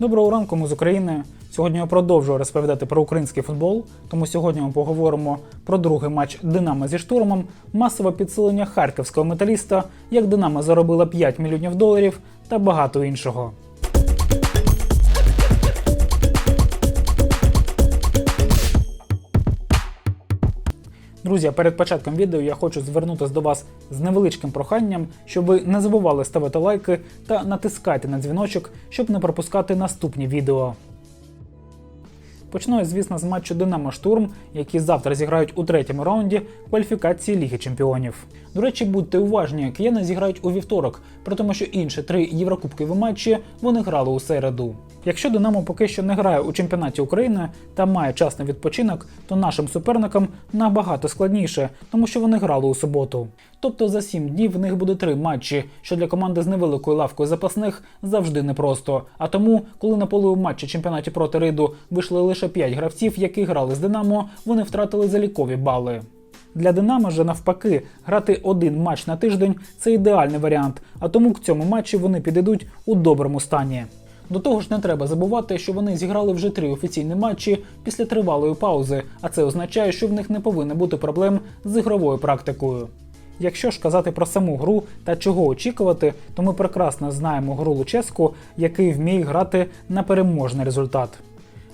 Доброго ранку, ми з України. Сьогодні я продовжую розповідати про український футбол. Тому сьогодні ми поговоримо про другий матч Динамо зі штурмом, масове підсилення харківського металіста, як Динамо заробила 5 мільйонів доларів та багато іншого. Друзі, перед початком відео я хочу звернутися до вас з невеличким проханням, щоб ви не забували ставити лайки та натискайте на дзвіночок, щоб не пропускати наступні відео. Почну я, звісно, з матчу Динамо Штурм, які завтра зіграють у третьому раунді кваліфікації Ліги Чемпіонів. До речі, будьте уважні, кияни зіграють у вівторок, при тому, що інші три єврокубкові матчі вони грали у середу. Якщо Динамо поки що не грає у чемпіонаті України та має час на відпочинок, то нашим суперникам набагато складніше, тому що вони грали у суботу. Тобто за 7 днів в них буде три матчі, що для команди з невеликою лавкою запасних завжди непросто. А тому, коли на поле у матчі чемпіонаті проти Риду вийшли лише 5 гравців, які грали з Динамо, вони втратили залікові бали. Для Динамо же навпаки, грати один матч на тиждень це ідеальний варіант, а тому к цьому матчі вони підійдуть у доброму стані. До того ж, не треба забувати, що вони зіграли вже три офіційні матчі після тривалої паузи, а це означає, що в них не повинно бути проблем з ігровою практикою. Якщо ж казати про саму гру та чого очікувати, то ми прекрасно знаємо гру Луческу, який вміє грати на переможний результат.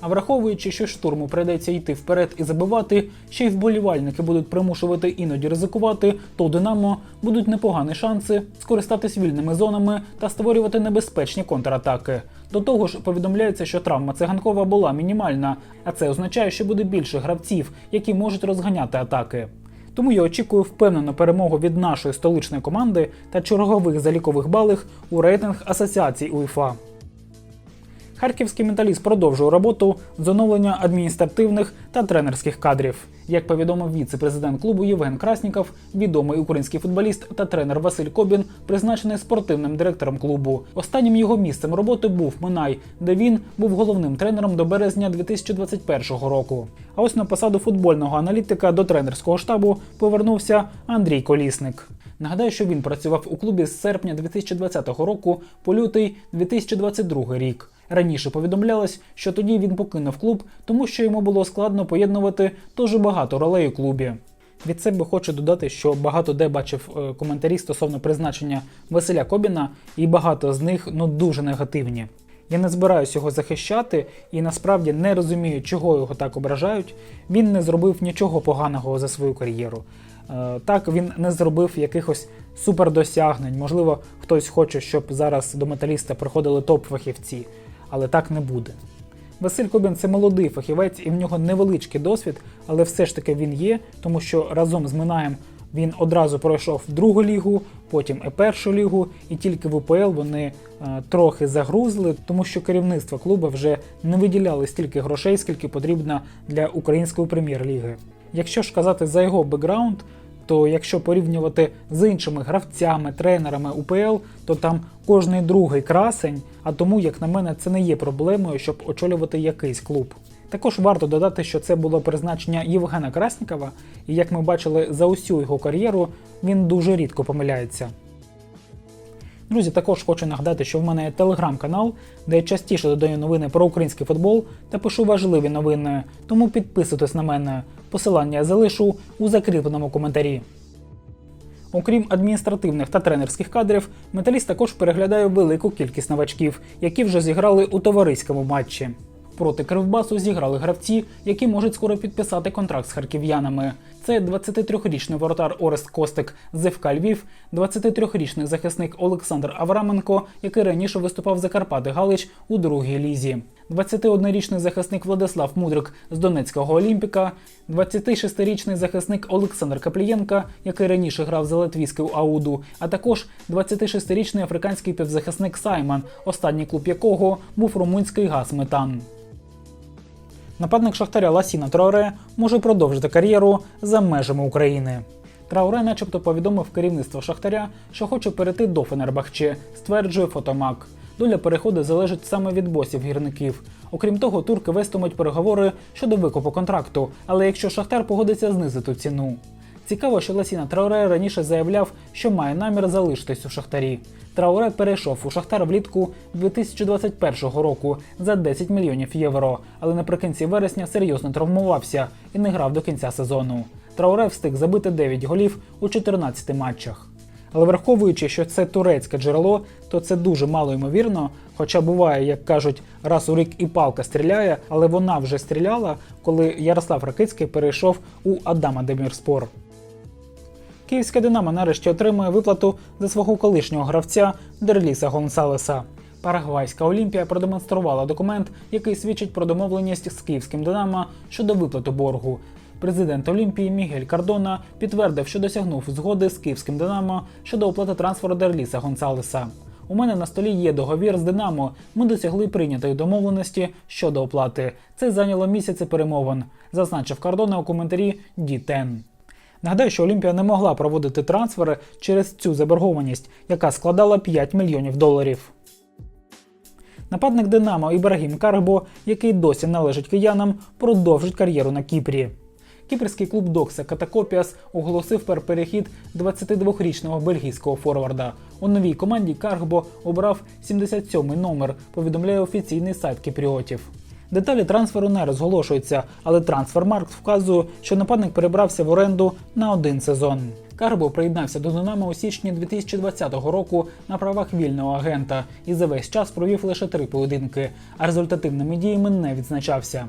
А враховуючи, що штурму прийдеться йти вперед і забивати, ще й вболівальники будуть примушувати іноді ризикувати, то Динамо будуть непогані шанси скористатись вільними зонами та створювати небезпечні контратаки. До того ж, повідомляється, що травма циганкова була мінімальна, а це означає, що буде більше гравців, які можуть розганяти атаки. Тому я очікую впевнену перемогу від нашої столичної команди та чергових залікових балих у рейтинг Асоціації УЄФА. Харківський металіст продовжує роботу з оновлення адміністративних та тренерських кадрів. Як повідомив віце-президент клубу Євген Красніков, відомий український футболіст та тренер Василь Кобін призначений спортивним директором клубу. Останнім його місцем роботи був Минай, де він був головним тренером до березня 2021 року. А ось на посаду футбольного аналітика до тренерського штабу повернувся Андрій Колісник. Нагадаю, що він працював у клубі з серпня 2020 року по лютий 2022 рік. Раніше повідомлялось, що тоді він покинув клуб, тому що йому було складно поєднувати дуже багато ролей у клубі. Від себе хочу додати, що багато де бачив е, коментарі стосовно призначення Василя Кобіна, і багато з них ну дуже негативні. Я не збираюся його захищати і насправді не розумію, чого його так ображають. Він не зробив нічого поганого за свою кар'єру. Е, Так, він не зробив якихось супердосягнень. Можливо, хтось хоче, щоб зараз до металіста приходили топ-фахівці, але так не буде. Василь Кобін це молодий фахівець, і в нього невеличкий досвід, але все ж таки він є, тому що разом з Минаєм він одразу пройшов другу лігу, потім і першу лігу, і тільки в УПЛ вони е, трохи загрузли, тому що керівництво клубу вже не виділяли стільки грошей, скільки потрібно для української прем'єр-ліги. Якщо ж казати за його бекграунд, то якщо порівнювати з іншими гравцями, тренерами УПЛ, то там кожний другий красень, а тому, як на мене, це не є проблемою, щоб очолювати якийсь клуб. Також варто додати, що це було призначення Євгена Краснікова, і як ми бачили за усю його кар'єру, він дуже рідко помиляється. Друзі, також хочу нагадати, що в мене є телеграм-канал, де я частіше додаю новини про український футбол та пишу важливі новини. Тому підписуйтесь на мене. Посилання я залишу у закріпленому коментарі. Окрім адміністративних та тренерських кадрів, металіст також переглядає велику кількість новачків, які вже зіграли у товариському матчі. Проти Кривбасу зіграли гравці, які можуть скоро підписати контракт з харків'янами. Це 23-річний воротар Орест Костик з ФК Львів, 23-річний захисник Олександр Авраменко, який раніше виступав за Карпати Галич у другій лізі. 21-річний захисник Владислав Мудрик з Донецького Олімпіка, 26-річний захисник Олександр Каплієнка, який раніше грав за латвійську Ауду, а також 26-річний африканський півзахисник Саймон, останній клуб якого був румунський газ Метан. Нападник Шахтаря Ласіна Траоре може продовжити кар'єру за межами України. Трауре, начебто, повідомив керівництво Шахтаря, що хоче перейти до Фенербахче, стверджує Фотомак. Доля переходу залежить саме від босів гірників. Окрім того, турки вестимуть переговори щодо викупу контракту, але якщо Шахтар погодиться знизити ціну. Цікаво, що Ласіна Трауре раніше заявляв, що має намір залишитись у Шахтарі. Трауре перейшов у Шахтар влітку 2021 року за 10 мільйонів євро, але наприкінці вересня серйозно травмувався і не грав до кінця сезону. Трауре встиг забити 9 голів у 14 матчах. Але враховуючи, що це турецьке джерело, то це дуже мало ймовірно. Хоча буває, як кажуть, раз у рік і палка стріляє, але вона вже стріляла, коли Ярослав Ракицький перейшов у Адама Демірспор. Київське Динамо нарешті отримує виплату за свого колишнього гравця Дерліса Гонсалеса. Парагвайська Олімпія продемонструвала документ, який свідчить про домовленість з київським Динамо щодо виплати боргу. Президент Олімпії Мігель Кардона підтвердив, що досягнув згоди з київським Динамо щодо оплати трансферу Дерліса Гонсалеса. У мене на столі є договір з Динамо. Ми досягли прийнятої домовленості щодо оплати. Це зайняло місяці перемовин, зазначив Кардона у коментарі D10. Нагадаю, що Олімпія не могла проводити трансфери через цю заборгованість, яка складала 5 мільйонів доларів. Нападник Динамо Ібрагім Карбо, який досі належить киянам, продовжить кар'єру на Кіпрі. Кіпрський клуб Докса Катакопіас оголосив про перехід 22-річного бельгійського форварда. У новій команді Каргбо обрав 77-й номер, повідомляє офіційний сайт кіпріотів. Деталі трансферу не розголошуються, але трансфермаркт вказує, що нападник перебрався в оренду на один сезон. Карбо приєднався до Динамо у січні 2020 року на правах вільного агента і за весь час провів лише три поєдинки, а результативними діями не відзначався.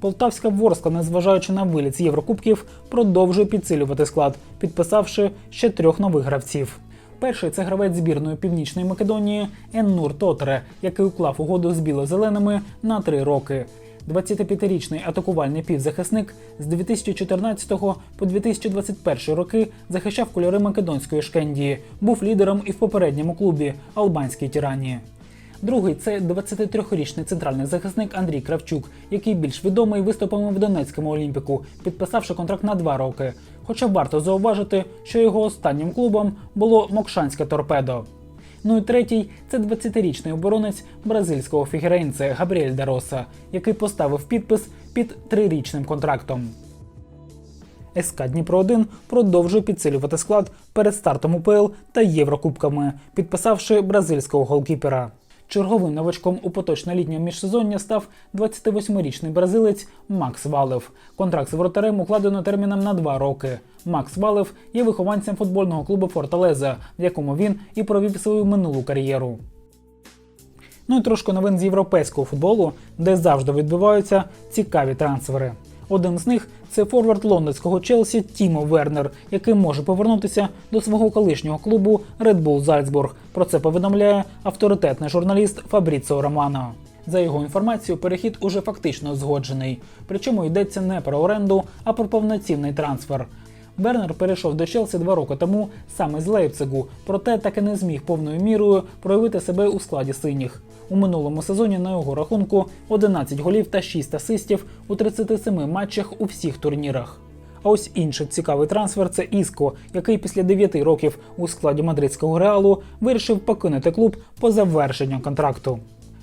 Полтавська Ворскла, незважаючи на виліт з Єврокубків, продовжує підсилювати склад, підписавши ще трьох нових гравців. Перший це гравець збірної Північної Македонії Еннур Тотре, який уклав угоду з біло-зеленими на три роки. 25-річний атакувальний півзахисник з 2014 по 2021 роки захищав кольори македонської шкендії, був лідером і в попередньому клубі Албанській Тірані. Другий це 23-річний центральний захисник Андрій Кравчук, який більш відомий виступами в Донецькому Олімпіку, підписавши контракт на два роки. Хоча варто зауважити, що його останнім клубом було Мокшанське торпедо. Ну і третій це 20-річний оборонець бразильського фігерейнце Габріель Дароса, який поставив підпис під трирічним контрактом. СК Дніпро 1 продовжує підсилювати склад перед стартом УПЛ та Єврокубками, підписавши бразильського голкіпера. Черговим новачком у поточне літнє міжсезоння став 28-річний бразилець Макс Валев. Контракт з воротарем укладено терміном на два роки. Макс Валев є вихованцем футбольного клубу Форталеза, в якому він і провів свою минулу кар'єру. Ну і трошки новин з європейського футболу, де завжди відбуваються цікаві трансфери. Один з них це форвард лондонського Челсі Тімо Вернер, який може повернутися до свого колишнього клубу Red Bull Зальцбург. Про це повідомляє авторитетний журналіст Фабріціо Романо. За його інформацією, перехід уже фактично згоджений. Причому йдеться не про оренду, а про повноцінний трансфер. Бернер перейшов до Челсі два роки тому саме з Лейпцигу, проте так і не зміг повною мірою проявити себе у складі синіх. У минулому сезоні на його рахунку 11 голів та 6 асистів у 37 матчах у всіх турнірах. А ось інший цікавий трансфер це Іско, який після 9 років у складі мадридського реалу вирішив покинути клуб по завершенню контракту.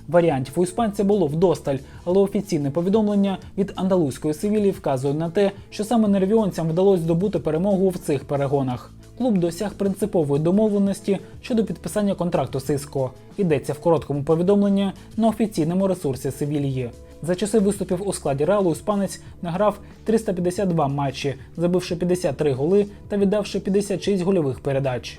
Варіантів у іспанця було вдосталь, але офіційне повідомлення від андалузької Севілії вказує на те, що саме нервіонцям вдалося здобути перемогу в цих перегонах. Клуб досяг принципової домовленості щодо підписання контракту з Іско. Йдеться в короткому повідомленні на офіційному ресурсі Севільї. За часи виступів у складі Реалу іспанець награв 352 матчі, забивши 53 голи та віддавши 56 гольових передач.